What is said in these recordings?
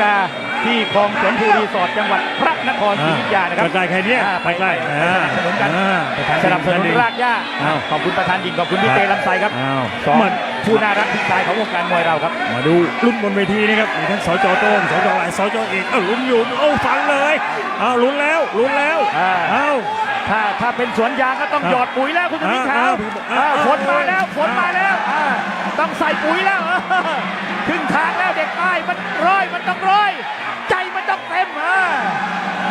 กาที่คลองสวนภูรีสอร์ทจังหวัดพระนครศรีอยุธยานะครับใกล้ๆแค่เนี้ยอ่าไปใกล้ไปๆอ่าสนับสนุนกัน อ่าประธานสนับสนุนดีรากหญ้าอ้าว ขอบคุณประธานดิงขอบคุณพี่เตลำไสครับอ้าวสองมันผู้น่ารักที่ชายของวงการมวยเราครับ มาดูลุ้นบนเวทีนะครับมีทั้งสจโต้งสจหลายสจเอกเอ้าลุ้นอยู่เอ้าฟันเลยเอ้าลุ้นแล้วลุ้นแล้วอ่า เอ้า ถ้าถ้าเป็นสวนยางก็ต้องอ่าหยอดปุ๋ยแล้วคุณสุนิขาวอ่าอ่าอ่าฝนมาแล้วฝนมาแล้วอ่าต้องใส่ปุ๋ยแล้วเออครึ่งทางแล้วเด็กใต้มันร้อยมันต้องร้อย ใจมันต้องเต็มอ่า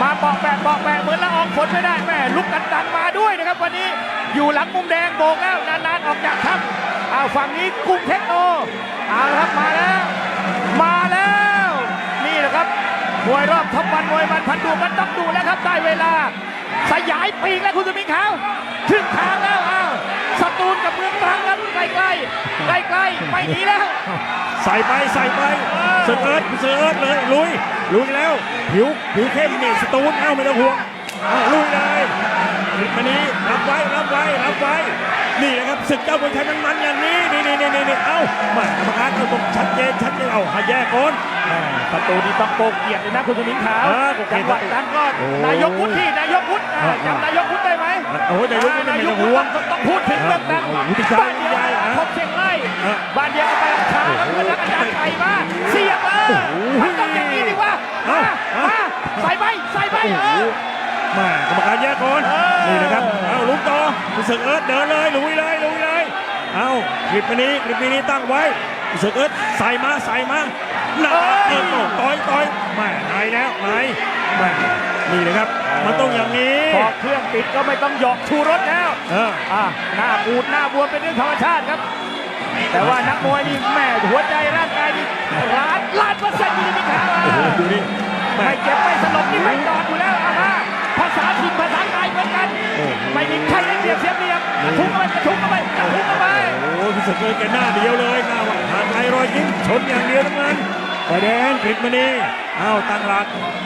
มาเบาะแบะเบาะแบะเหมือนละอองฝนไม่ได้แม่ลุกกันดันมาด้วยนะครับวันนี้อยู่หลังมุมแดงโบกแล้วนานๆออกจากถ้ำอ้าวฝั่งนี้กุ้งเทคโนเอาละครับมาแล้ว มาแล้ว นี่แหละครับมวยรอบท็อปวันมวยมันพันดูมันต้องดูแล้วครับได้เวลา สยายปีกแล้วคุณสมิงขาวถึงทางแล้วอ้าวสตูลกับเมืองตรังครับใกล้ใกล้ใกล้ใกล้ๆไม่หนีแล้ว ใส่ไปใส่ไปเออเสือเอิร์ดเสือเอิร์ดเลยลุยลุยแล้ว ผิวผิวเข้มนี่สตูนเอ้าไม่ต้องห่วง เอ้าลุยเลยมานี้รับไว้รับไว้รับไว้ นี่นะครับศึกเจ้าบุญชัยมันมันๆอย่างนี้นี่นี่นี่นี่เอ้ามากรรมการเอาตรงชัดเจนชัดเจนเอาหาแยกก่อนแม่ประตูนี้ต้องโกเกียรติเลยนะคุณสมิงขาวเออโกเกียรติจังหวัดนั้นก็โอ้นายกวุฒินายกวุฒิอ่าอ่าจำนายกวุฒิได้ไหมโอ้ยนายกวุฒิไม่นายต้กองวุห่วงฒิต้องพูดถึงเรื่องนั้นโอ้โหวุฒิชัยบ้านเดียวกันอะพบเชียงไร่อะบ้านเดียวกันไปราชาแล้วเพื่อนรักอาจารย์ไก่มาเสียบเออโอ้โหมันต้องอย่างนี้ดีกว่าเอ้ามาเอ้ามาใส่ไปใส่ไปโอ้เอ โหอมากรรมการแยกก่อนเออนี่นะครับเอาลุกต่อศึกเอิร์ดเดินเลยลุยเลยลุยเลยเอาคลิปนี้คลิปนี้ตั้งไว้ศึกเอิร์ดใส่มาใส่มาหนักเออต่อยต่อยแม่ไหนแล้วไหนแม่นี่นะครับมันต้องอย่างนี้พอเครื่องติดก็ไม่ต้องหยอกชูรถแล้วเอออะหน้าปูดหน้าบวมเป็นเรื่องธรรมชาติครับ แต่ว่านักมวยนี่แม่หัวใจร่างกายนี่ล้านล้านเปอร์เซ็นต์อยู่ในขาโอ้โหดูดิแม่ไม่เจ็บไม่สลบนี่ไม่จอดอยู่แล้วเอามาภาษา อ้โหพี่ศึกเอิร์ดแกหน้าเดียวเลยหน้าว่าหาไทยรอยยิ้มชนอย่างเดียวทั้งนั้นไฟแดงคลิปนี้เอาตั้งหลัก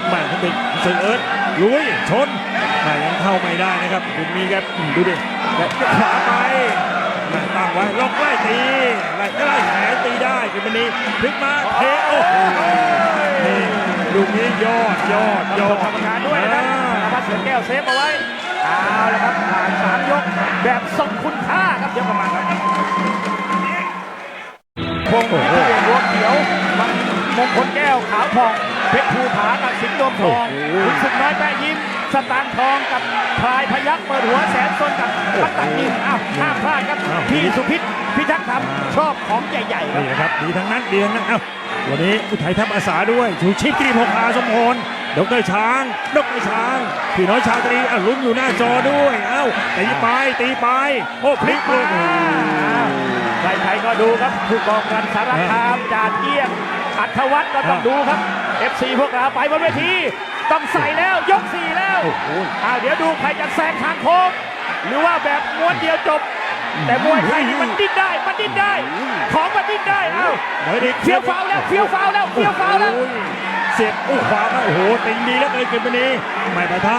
แม่คุณบิ๊กศึกเอิร์ดลุยชนแม่ยังเข้าไม่ได้นะครับคุณมีแกอืมดูดิแกขวาไปตั้งไว้ล็อกไว้ตีไล่ไล่แขนตีได้คือมันนี้พลิกมาเทโอ้โหนี่ลูกนี้ยอดยอดยอดงกรรมการด้วยนะครับอาวัตเสือแก้วเซฟเอาไว้เอาละครับผ่านสามยกแบบทรงคุณค่าครับเยวกลับมาครับ ก้วขาวทองเพชรภูผากับสิงห์ดวงทองคุณสุดน้อยแปะยิ้ม สตางค์ทองกับพลายพยักเปิดหัวแสนซนกับปัตตานีอ้าวห้ามพลาดครับพี่สุพิษพิทักษ์ธรรมชอบของใหญ่ๆครับนี่นะครับดีทั้งนั้นดีทั้งนั้นเอ้าวันนี้อุทัยทัพอาสาด้วยชูชิตกรีพงอาสมพลดรช้างดรช้าง พี่น้อยชาวตรีอะลุ้นอยู่หน้าจอด้วย เอ้าตีไปตีไป โอ้พลิกเลยโอ้โหใครๆก็ดูครับผู้กองกันสารคามจานเอี้ยง อัธวัฒน์ก็ต้องอ่าดูครับ FC พวกเราไปบนเวที ต้องใส่แล้วยกสี่แล้วโอ้โหอ่าเดี๋ยวดูใครจะแซงทางโค้งหรือว่าแบบม้วนเดียวจบ แต่มวยไทยนี่มันดิ้นได้ มันดิ้นได้ ของมันดิ้นได้เอ้าเดี๋ยวดิเฟี้ยวฟ้าวแล้วเฟี้ยวฟ้าวแล้วเฟี้ยวฟ้าวแล้วโอ้โหเสียบโอ้ขวามาโอ้โหติงดีแล้วเกินเกินไปนี้ไม่ปะทะ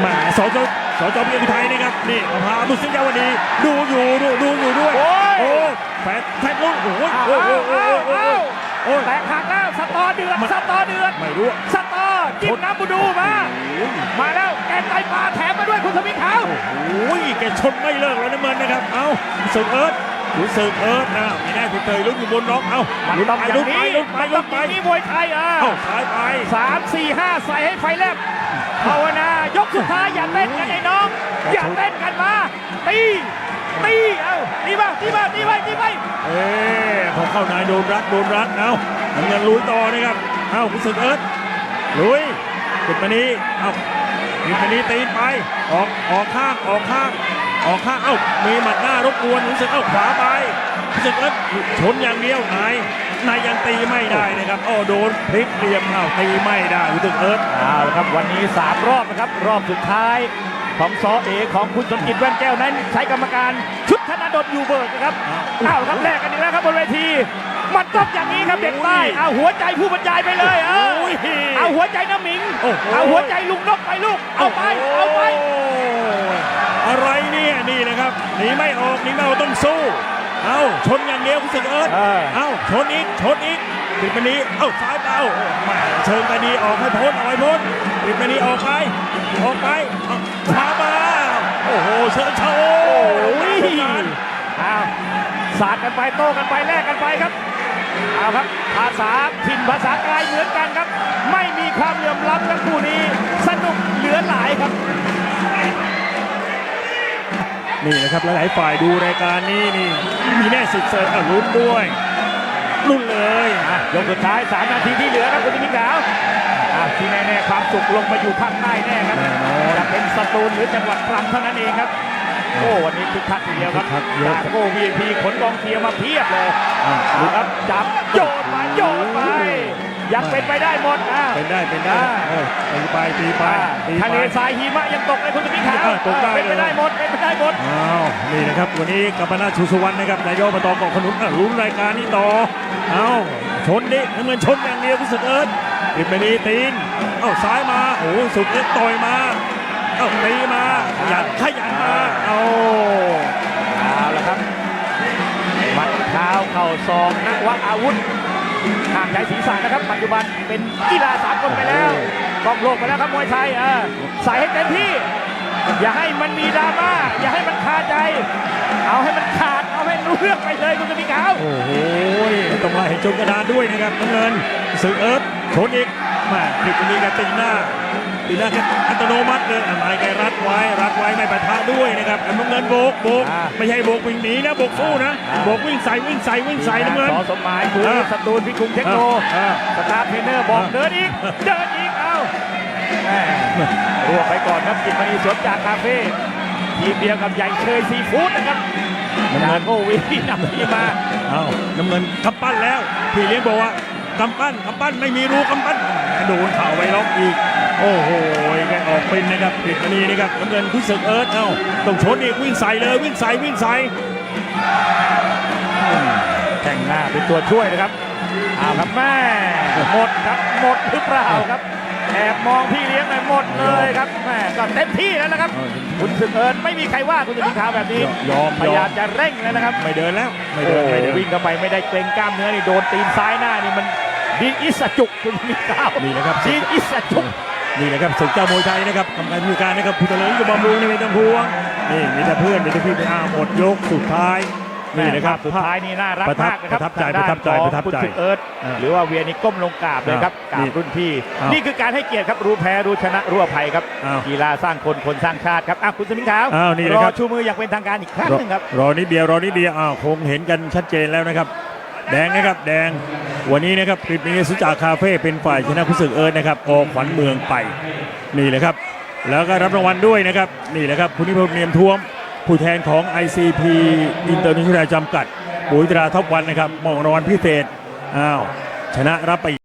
แหมสจสจเบียร์ไทยนะครับนี่มหาบุษยาวดีดูอยู่ดูดูอยู่ด้วยโอ้ยโอ้แฟนแฟนลุ้นโอ้ยอ้าวโอ้โหอ้าวโอ้โหอ้าว โอ้ยแตกหักแล้วสตอเดือดมันสตอเดือดไม่รู้สตอจิ้มน้ำบูดูมา มาแล้วแกงไตปลาแถมมาด้วยคุณสมิงขาวโอ้ยแกชนไม่เลิกแล้วนะเมินนะครับ เอาสึกเอิร์ดดูสึกเอิร์ดนะไม่แน่พี่เตยลุ้นอยู่บนน็อกเอามันลุ้นต้องไปอย่างลุ้นไปนี้ลุ้นไปมันต้ลุ้องนอไปย่างนี้มวยไทยอะเอ้าซ้ายไปสามสี่ห้าใส่ให้ไฟแลบภาวนายกสุดท้ายอย่าเต้นกันไอ้น้อง อย่าเต้นกันมาตีตีเอ้าตี มาตีมาตีไปตีไปเอ๊ะพอเข้านายโดนรัดโดนรัดเอาทำงานลุยต่อนะครับเอาคุณสึกเอิร์ดลุยขึ้นมานี้เอาขึ้นมานี้ตีนไปออกออกข้างออกข้างออกข้างเอ้ามีหมัดหน้ารบกวนรู้สึกเอ้าขวาไปรู้สึกเอิร์ดชนอย่างเดียวนายนายยังตีไม่ได้นะครับอ้อโดนพลิกเหลี่ยมเอ้าตีไม่ได้รู้สึกเอิร์ดเอาละครับวันนี้3รอบนะครับรอบสุดท้ายของซอเอของคุณสมจิตแว่นแก้วนั้นใช้กรรมการชุด ธนาดลยูเบิร์กนะครับเอาละครับแลกกันอีกแล้วครับบนเวที มันต้องอย่างนี้ครับเด็กใต้เอาหัวใจผู้บรรยายไปเลยเออโอ้ยเอาหัวใจน้ำหมิงโอ้โหเอาหัวใจลุงนกไปลูก เอาไป เอาไปโอ้ยอะไรเนี่ยนี่นะครับหนีไม่ออกหนีไม่ออกต้องสู้ เอาชนอย่างเดียวคุณสึกเอิร์ดเออเอาชนอีกชนอีกกฤษมณีเอ้าซ้ายเป้าแหม่เชิงไปดีออกให้พ้นออกให้พ้นกฤษมณีออกไปออกไปเโอ้โหเชิญโชว์โอ้โอ้ยอ้าวสาดกันไปโต้กันไปแลกกันไปครับเอาครับภาษาถิ่นภาษากายเหมือนกันครับ ไม่มีความเหลื่อมล้ำทั้งคู่นี้ สนุกเหลือหลายครับ นี่นะครับหลายๆฝ่ายดูรายการนี้นี่มีแน่สุดเสร์ฟอะลุ้นด้วย ลุ้นเลยอะยกสุดท้าย 3 นาทีที่เหลือครับคุณมิขาวอะที่แน่ๆความสุขลงมาอยู่ภาคใต้แน่ครับแน่นอนจะเป็นสตูลหรือจังหวัดตรังเท่านั้นเองครับโอ้วันนี้คึกคักทีเดียวครับคึกคักเยอะจากโก้ VIP ขนกองเชียร์มาเพียบเลยอะเอาครับจับโยนมาโยนไป ยังเป็นไปได้หมดอะเป็นได้เป็นได้อ่าเออตีไปตีไปอ่าตีทะไปเลทรายหิมะยังตกเลยคุณมิขาวอ่าตกได้เป็นไปเลยได้หมดเป็นไปได้หมด อ้าวนี่นะครับวันนี้กัปนาทชูสุวรรณนะครับนายกอบตเกาะขนุนอะลุ้นรายการนี้ต่อเอาชนดิน้ำเงินชนอย่างเดียวรู้สึกเอิร์ธปิดไปดีตีนเอ้าซ้ายมาโอ้โหสุกเล็กต่อยมาเอ้าตีมาขยันขยันมาเอาเอาละครับหมัดเท้าเข่าศอกนักวัดอาวุธ ห่างใช้ศีรษะนะครับ ปัจจุบันเป็นกีฬาสากลไปแล้วกองโลกไปแล้วครับมวยไทยเออใส่ให้เต็มที่ อย่าให้มันมีดราม่าอย่าให้มันคาใจ เอาให้มันขาดเอาให้รู้เรื่องไปเลยคุณกติกาวโอ้โหต้องไล่ให้จนกระดานด้วยนะครับน้ำเงินสึกเอิร์ธชนอีกแมาคลิปนี้กันตีหน้า ตีหน้าแค่อัตโนมัติเลยอะนายแกรัดไว้รัดไว้ไม่ปะทะด้วยนะครับอะน้ำเงินโบกโบกอ่าไม่ใช่โบกวิ่งหนีนะโบกสู้นะอ่าโบกวิ่งใส่วิ่งใส่วิ่งใส่น้ำเงินสอสมหมายคุยอ่าสตูลพิคุมเทคโนอ่าสตาร์เทรนเนอร์บอกอ่าเดินอีกเดินอีกเอาแม่รวบไปก่อนครับกินมณีสวนจากคาเฟ่ทีมเดียวกับใหญ่เชยซีฟู้ดนะครับจาโกวีนำทีมมาเอาน้ำเงินกำปั้นแล้วพี่เลี้ยงบอกว่ากำปั้นกำปั้นไม่มีรูกำปั้นกระโดนเข่าไปล็อกอีก โอ้โหแกออกเป็นนะครับปิดมณีนะครับน้ำเงินคุยศึกเอิร์ธเอ้าต้องชนอีกวิ่งใส่เลยวิ่งใส่วิ่งใส่แข่งหน้าเป็นตัวช่วยนะครับเอาครับแม่หมดครับหมดหรือเปล่าครับแอบมองพี่เลี้ยงไปหมดเลยครับแม่ก็เต็มที่แล้วนะครับ คุณสึกเอิญไม่มีใครว่าคุณจะมีขาวแบบนี้ยอมพยยาอยามมจะเร่งเลยนะครับ ไม่เดินแล้วไม่โอ้เดินโหไม่เดินวิ่งเข้าไปไม่ได้เกรงกล้ามเนื้อนี่โดนตีนซ้ายหน้านี่มันดินอิสจุกคุณมีขาวนี่นะครับดินอิสจุก นี่นะครับศึกเจ้ามวยไทยนะครับกรรมการผู้การนะครับผู้เจริญกับบำรุงนี่ไม่ต้องห่วงนี่มีแต่เพื่อนมีแต่พี่ไปอาหมดยกสุดท้ายนี่นะครับสุดท้ายนี่น่ารักประทับมากนะครับประทับใจทางด้านประทับใจของประทับใจคุณสึกเอิร์ธอ่าหรือว่าเวียนี่ก้มลงกราบเลยครับกอ่าราบรุ่นพี่อ้าวนี่คือการให้เกียรติครับรู้แพ้รู้ชนะรู้อภัยครับอ้าวกีฬาสร้างคนคนสร้างชาติครับอะคุณสมิงขาวอ้าวนี่รนะอครับชูมืออย่างเป็นทางการอีกครั้งหนึ่งครับรอนิดเดียวรอนิดเดียวอ้าวคงเห็นกันชัดเจนแล้วนะครับ แดงนะครับแดง วันนี้นะครับคลิปนี้สุจากคาเฟ่เป็นฝ่ายชนะคุศึกเอิร์ธนะครับออกขวัญเมืองไปนี่เลยครับ แล้วก็รับรางวัลด้วยนะครับนี่แหละครับคุณนิพนธ์เนียมท้วม ผู้แทนของ ICP อินเตอร์เนชั่นแนลจำกัดปุ๋ยตราท็อปวันนะครับมองรางวัลพิเศษอ้าวชนะรับไป